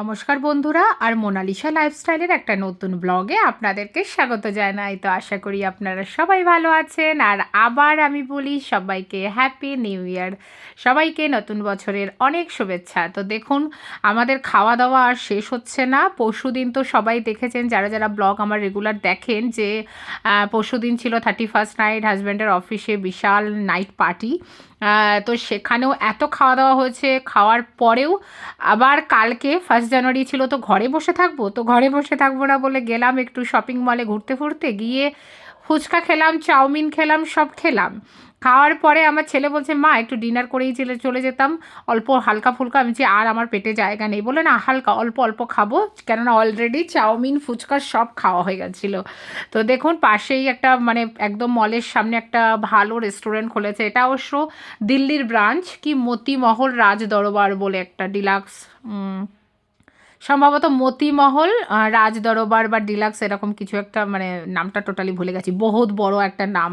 নমস্কার বন্ধুরা, আর মোনালিসা লাইফস্টাইলের একটা নতুন ব্লগে আপনাদেরকে স্বাগত জানাই। তো আশা করি আপনারা সবাই ভালো আছেন, আর আবার আমি বলি সবাইকে হ্যাপি নিউ ইয়ার সবাইকে নতুন বছরের অনেক শুভেচ্ছা। তো দেখুন, আমাদের খাওয়া দাওয়া আর শেষ হচ্ছে না। পরশু দিন তো সবাই দেখেছেন, যারা যারা ব্লগ আমার রেগুলার দেখেন যে পরশু দিন ছিল থার্টি ফার্স্ট নাইট হাজব্যান্ডের অফিসে বিশাল নাইট পার্টি তো সেখানেও এত খাওয়া দাওয়া হয়েছে। খাওয়ার পরেও আবার কালকে ফার্স্ট জানুয়ারি ছিল, তো ঘরে বসে থাকব? তো ঘরে বসে থাকব না বলে গেলাম একটু শপিং মলে ঘুরতে ফুরতে গিয়ে ফুচকা খেলাম, চাউমিন খেলাম, সব খেলাম। খাওয়ার পরে আমার ছেলে বলছে, মা, একটু ডিনার করেই চলে চলে যেতাম। অল্প হালকা ফুলকা, আমি যে আর আমার পেটে জায়গা নেই। বলে না, হালকা, অল্প অল্প খাব। কেননা অলরেডি চাউমিন, ফুচকা সব খাওয়া হয়ে গেছিল। তো দেখুন, পাশেই একটা মানে একদম মলের সামনে একটা ভালো রেস্টুরেন্ট খুলেছে। এটা অবশ্য দিল্লির ব্রাঞ্চ কি মতিমহল রাজ দরবার বলে একটা ডিলাক্স সম্ভবত মতিমহল রাজ দরবার বা ডিলাক্স এরকম কিছু একটা মানে নামটা টোটালি ভুলে গেছি। বহুত বড় একটা নাম।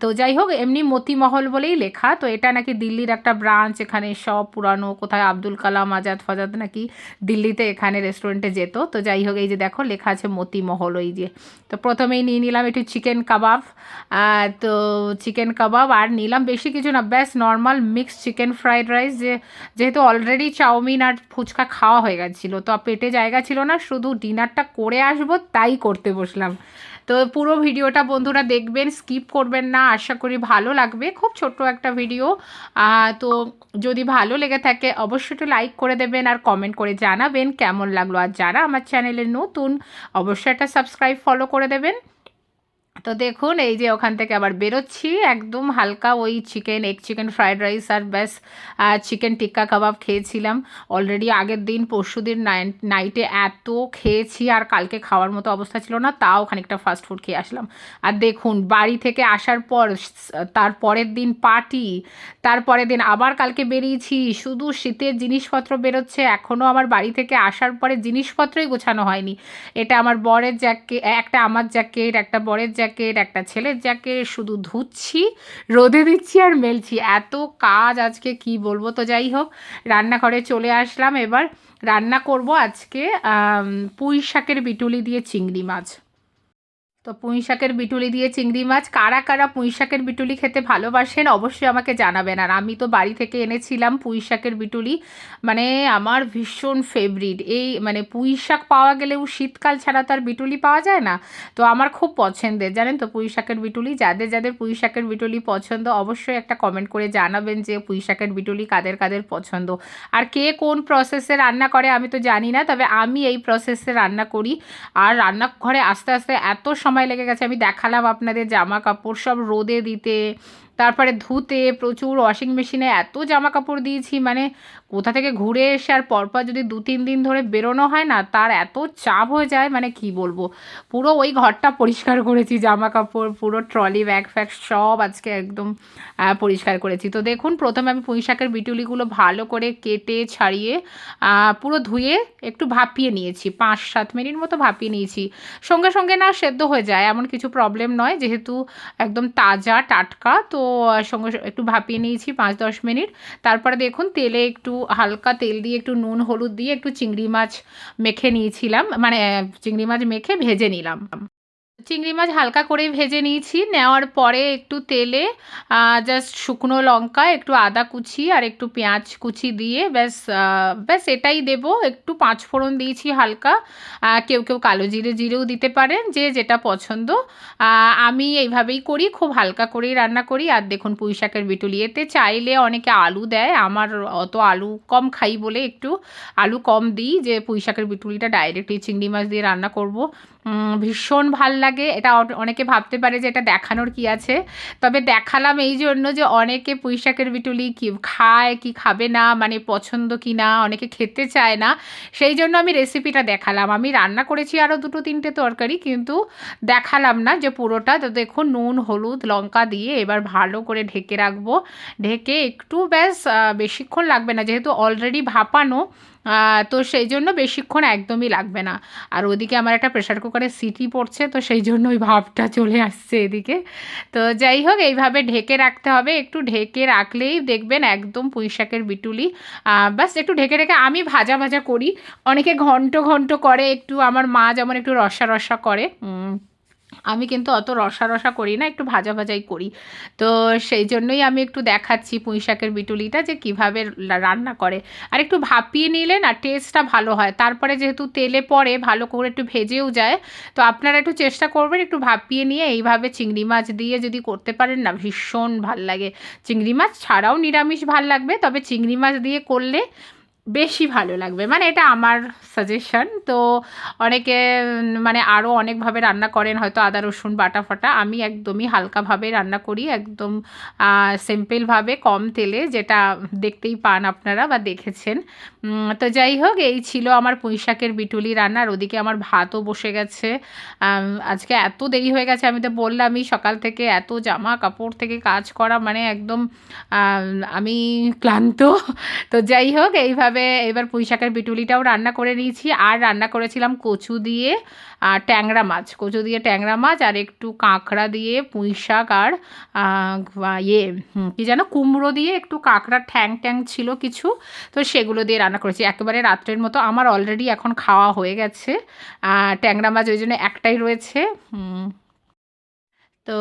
তো যাই হোক, এমনি মতিমহল বলেই লেখা। তো এটা নাকি দিল্লির একটা ব্রাঞ্চ এখানে সব পুরানো, কোথায় আব্দুল কালাম, আজাদ ফাজাদ নাকি দিল্লিতে এখানে রেস্টুরেন্টে যেত। তো যাই হোক, এই যে দেখো, লেখা আছে মতিমহল ওই যে। তো প্রথমেই নিয়ে নিলাম একটু চিকেন কাবাব তো চিকেন কাবাব আর নিলাম বেশি কিছু না, ব্যাস normal mixed chicken fried rice যে, যেহেতু অলরেডি চাউমিন আর ফুচকা খাওয়া হয়ে গেছিল। তো পেটে জায়গা ছিল না, শুধু ডিনারটা করে আসব, তাই করতে বসলাম। তো পুরো ভিডিওটা বন্ধুরা দেখবেন, স্কিপ করবেন না, আশা করি ভালো লাগবে। খুব ছোট্ট একটা ভিডিও। তো যদি ভালো লেগে থাকে, অবশ্যই একটু লাইক করে দেবেন আর কমেন্ট করে জানাবেন কেমন লাগল। আর যারা আমার চ্যানেলে নতুন, অবশ্যই একটা সাবস্ক্রাইব, ফলো করে দেবেন। তো দেখুন, এই যে ওখান থেকে আবার বেরোচ্ছি। একদম হালকা ওই chicken egg chicken fried rice আর ব্যাস চিকেন টিক্কা কাবাব খেয়েছিলাম। অলরেডি আগের দিন, পরশু দিন নাইটে এত খেয়েছি আর কালকে খাওয়ার মতো অবস্থা ছিল না, তাও খানিকটা ফাস্ট ফুড খেয়ে আসলাম। আর দেখুন, বাড়ি থেকে আসার পর, তার পরের দিন পার্টি তারপরের দিন আবার কালকে বেরিয়েছি। শুধু শীতের জিনিসপত্র বেরোচ্ছে, এখনও আমার বাড়ি থেকে আসার পরে জিনিসপত্রই গোছানো হয়নি। এটা আমার বরের জ্যাকেট একটা আমার জ্যাকেট একটা বরের জ্যাকেট জ্যাকেট, একটা ছেলের জ্যাকেট, শুধু ধুচ্ছি, রোদে দিচ্ছি আর মেলছি। এত কাজ আজকে, কি বলব তো যাই হোক। রান্নাঘরে চলে আসলাম এবার। রান্না করব আজকে পুঁই শাকের বিটুলি দিয়ে চিংড়ি মাছ। তো পুঁই শাকের বিটুলি দিয়ে চিংড়ি মাছ। কারা কারা পুঁই শাকের বিটুলি খেতে ভালোবাসেন অবশ্যই আমাকে জানাবেন। আর আমি তো বাড়ি থেকে এনেছিলাম পুঁই শাকের বিটুলি। মানে আমার ভীষণ ফেভারিট এই মানে পুঁই শাক পাওয়া গেলেও শীতকাল ছাড়া তো আর বিটুলি পাওয়া যায় না। তো আমার খুব পছন্দের। জানেন তো পুঁই শাকের বিটুলি? যাদের যাদের পুঁই শাকের বিটুলি পছন্দ, অবশ্যই একটা কমেন্ট করে জানাবেন যে পুঁই শাকের বিটুলি কাদের কাদের পছন্দ। আর কে কোন প্রসেসে রান্না করে আমি তো জানি না, তবে আমি এই প্রসেসে রান্না করি। আর রান্নাঘরে আস্তে আস্তে এত সময় লেগে গেছে। আমি দেখালাম আপনাদের জামা কাপড় সব রোদে দিতে, তারপরে ধুতে প্রচুর ওয়াশিং মেশিনে এত জামা কাপড় দিয়েছি মানে কোথা থেকে ঘুরে এসে আর পরপর যদি দু, তিন দিন ধরে বেরোনো হয় না, তার এত চাপ হয়ে যায় মানে কি বলব? পুরো ওই ঘরটা পরিষ্কার করেছি জামা কাপড় পুরো ট্রলি ব্যাগ ফ্যাগ সব আজকে একদম পরিষ্কার করেছি। তো দেখুন, প্রথমে আমি পুঁই শাকের বিটুলিগুলো ভালো করে কেটে, ছাড়িয়ে পুরো ধুয়ে একটু ভাপিয়ে নিয়েছি। পাঁচ, সাত মিনিট মতো ভাপিয়ে নিয়েছি। সঙ্গে সঙ্গে না সেদ্ধ হয়ে যায়, এমন কিছু প্রবলেম নয়, যেহেতু একদম তাজা, টাটকা, তো সঙ্গে একটু ভাপিয়ে নিয়েছি পাঁচ, দশ মিনিট। তারপরে দেখুন, তেলে একটু হালকা তেল দিয়ে একটু নুন, হলুদ দিয়ে একটু চিংড়ি মাছ মেখে নিয়েছিলাম। মানে চিংড়ি মাছ মেখে ভেজে নিলাম। চিংড়ি মাছ হালকা করে ভেজে নিয়েছি। নেওয়ার পরে একটু তেলে জাস্ট শুকনো লঙ্কা, একটু আদা কুচি আর একটু পেঁয়াজ কুচি দিয়ে ব্যাস ব্যাস এটাই দেব। একটু পাঁচ ফোড়ন দিয়েছি হালকা। কেউ কেউ কালো জিরে জিরেও দিতে পারেন, যে যেটা পছন্দ। আমি এইভাবেই করি, খুব হালকা করেই রান্না করি। আর দেখুন পুঁই শাকের বিটুলি এতে চাইলে অনেকে আলু দেয়। আমার অত আলু কম খাই বলে একটু আলু কম দিই যে পুঁই শাকের বিটুলিটা ডাইরেক্টলি চিংড়ি মাছ দিয়ে রান্না করব। ভীষণ ভালো লাগে। এটা অনেকে ভাবতে পারে যে এটা দেখানোর কি আছে। তবে দেখালাম এই জন্য যে অনেকে পুঁইশাকের বিটুলি কি খায়, কি খাবে না মানে পছন্দ কি না, অনেকে খেতে চায় না। সেই জন্য আমি রেসিপিটা দেখালাম। আমি রান্না করেছি আরও দুটো তিনটে তরকারি, কিন্তু দেখালাম না যে পুরোটা। তো দেখুন, নুন, হলুদ, লঙ্কা দিয়ে এবার ভালো করে ঢেকে রাখব। ঢেকে একটু ব্যাস বেশিক্ষণ লাগবে না। যেহেতু অলরেডি ভাপানো তো সেই জন্য বেশিক্ষণ একদমই লাগবে না। আর ওদিকে আমার একটা প্রেশার কুকারে সিটি পড়ছে, তো সেই জন্য ওই ভাবটা চলে আসছে এদিকে। তো যাই হোক, এইভাবে ঢেকে রাখতে হবে। একটু ঢেকে রাখলেই দেখবেন একদম পুঁই শাকের বিটুলি। ব্যাস একটু ঢেকে রেখে আমি ভাজা ভাজা করি। অনেকে ঘন্ট ঘন্ট করে, একটু আমার মা যেমন একটু রসা রসা করে। আমি কিন্তু অত রসা রসা করি না, একটু ভাজা ভাজাই করি। তো সেই জন্যই আমি একটু দেখাচ্ছি পুঁই শাকের বিটুলিটা যে কীভাবে রান্না করে। আর একটু ভাপিয়ে নিলে না টেস্টটা ভালো হয়। তারপরে যেহেতু তেলে পরে ভালো করে একটু ভেজেও যায়, তো আপনারা একটু চেষ্টা করবেন একটু ভাপিয়ে নিয়ে এইভাবে চিংড়ি মাছ দিয়ে যদি করতে পারেন না, ভীষণ ভালো লাগে। চিংড়ি মাছ ছাড়াও নিরামিষ ভালো লাগবে, তবে চিংড়ি মাছ দিয়ে করলে বেশি ভালো লাগবে। মানে এটা আমার সাজেশন তো অনেকে মানে আরও অনেকভাবে রান্না করেন, হয়তো আদা, রসুন, বাটা, ফাটা। আমি একদমই হালকাভাবে রান্না করি, একদম সিম্পলভাবে কম তেলে, যেটা দেখতেই পান আপনারা বা দেখেছেন। তো যাই হোক, এই ছিল আমার পুঁইশাকের বিটুলি রান্নার ওদিকে আমার ভাতও বসে গেছে। আজকে এত দেরি হয়ে গেছে, আমি তো বললামই, সকাল থেকে এত জামা কাপড় থেকে কাজ করা মানে একদম আমি ক্লান্ত। তো যাই হোক, এইভাবে এবার পুঁই শাকের বিটুলিটাও রান্না করে নিয়েছি। আর রান্না করেছিলাম কচু দিয়ে আর ট্যাংরা মাছ। কচু দিয়ে ট্যাংরা মাছ আর একটু কাঁকড়া দিয়ে পুঁই শাক আর ইয়ে কি যেন, কুমড়ো দিয়ে একটু কাঁকড়া ঠ্যাং ট্যাং ছিল কিছু। তো সেগুলো দিয়ে রান্না করেছি। একেবারে রাত্রের মতো আমার অলরেডি এখন খাওয়া হয়ে গেছে। ট্যাংরা মাছ ওই জন্য একটাই রয়েছে। তো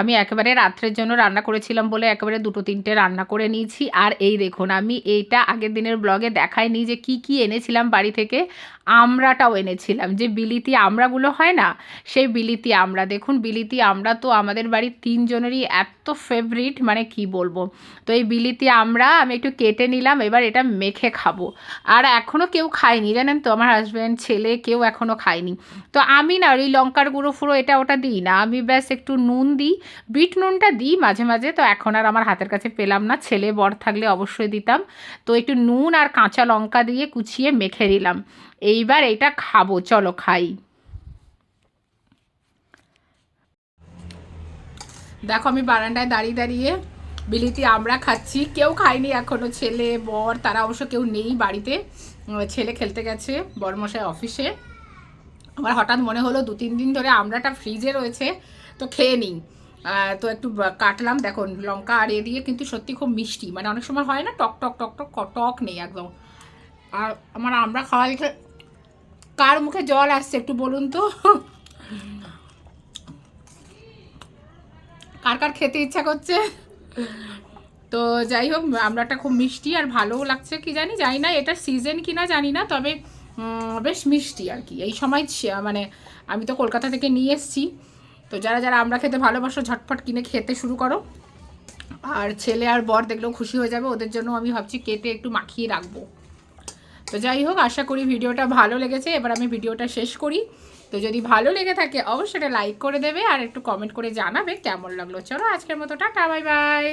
আমি একেবারে রাত্রের জন্য রান্না করেছিলাম বলে একেবারে দুটো তিনটে রান্না করে নিয়েছি। আর এই দেখুন, আমি এইটা আগের দিনের ব্লগে দেখাইনি যে কি কি এনেছিলাম বাড়ি থেকে। আমড়াটাও এনেছিলাম। যে বিলিতি আমড়াগুলো হয় না, সেই বিলিতি আমরা। দেখুন, বিলিতি আমরা তো আমাদের বাড়ির তিনজনেরই এত ফেভারিট মানে কি বলব? তো এই বিলিতি আমরা, আমি একটু কেটে নিলাম, এবার এটা মেখে খাব। আর এখনও কেউ খায়নি, জানেন তো? আমার হাজব্যান্ড ছেলে কেউ এখনও খায়নি। তো আমি না, ওই লঙ্কার গুঁড়ো ফুড়ো এটা ওটা দিই না। আমি ব্যাস একটু নুন দিই, বিট নুনটা দিই মাঝে মাঝে। তো এখন আর আমার হাতের কাছে পেলাম না, ছেলে বর থাকলে অবশ্যই দিতাম। তো একটু নুন আর কাঁচা লঙ্কা দিয়ে কুচিয়ে মেখে নিলাম। এইবার এটা খাব, চলো খাই। দেখো আমি বারান্দায় দাঁড়িয়ে দাঁড়িয়ে বিলিতি আমরা খাচ্ছি। কেউ খায়নি এখনও, ছেলে, বর, তারা অবশ্য কেউ নেই বাড়িতে। ছেলে খেলতে গেছে বরমশাই অফিসে। আমার হঠাৎ মনে হলো দু, তিন দিন ধরে আমড়াটা ফ্রিজে রয়েছে, তো খেয়ে নিই। তো একটু কাটলাম। দেখুন লঙ্কা আর এ দিয়ে কিন্তু সত্যি খুব মিষ্টি। মানে অনেক সময় হয় না টক টক টক টক টক নেই একদম। আর আমার আমরা খাওয়া দেখে কার মুখে জল আসছে একটু বলুন তো? কার কার খেতে ইচ্ছা করছে? তো যাই হোক, আমরাটা খুব মিষ্টি আর ভালোও লাগছে কি জানি জানি না এটা সিজন কিনা জানি না, তবে বেশ মিষ্টি আর কি। এই সময় মানে আমি তো কলকাতা থেকে নিয়ে এসেছি। তো যারা যারা আমরা খেতে ভালোবাসো ঝটফট কিনে খেতে শুরু করো। আর ছেলে আর বর দেখলেও খুশি হয়ে যাবে, ওদের জন্য আমি ভাবছি কেটে একটু মাখিয়ে রাখব। তো যাই হোক, আশা করি ভিডিওটা ভালো লেগেছে। এবার আমি ভিডিওটা শেষ করি। তো যদি ভালো লেগে থাকে, অবশ্যই লাইক করে দেবে আর একটু কমেন্ট করে জানাবে কেমন লাগল। চলো আজকের মতো, টাটা বাই বাই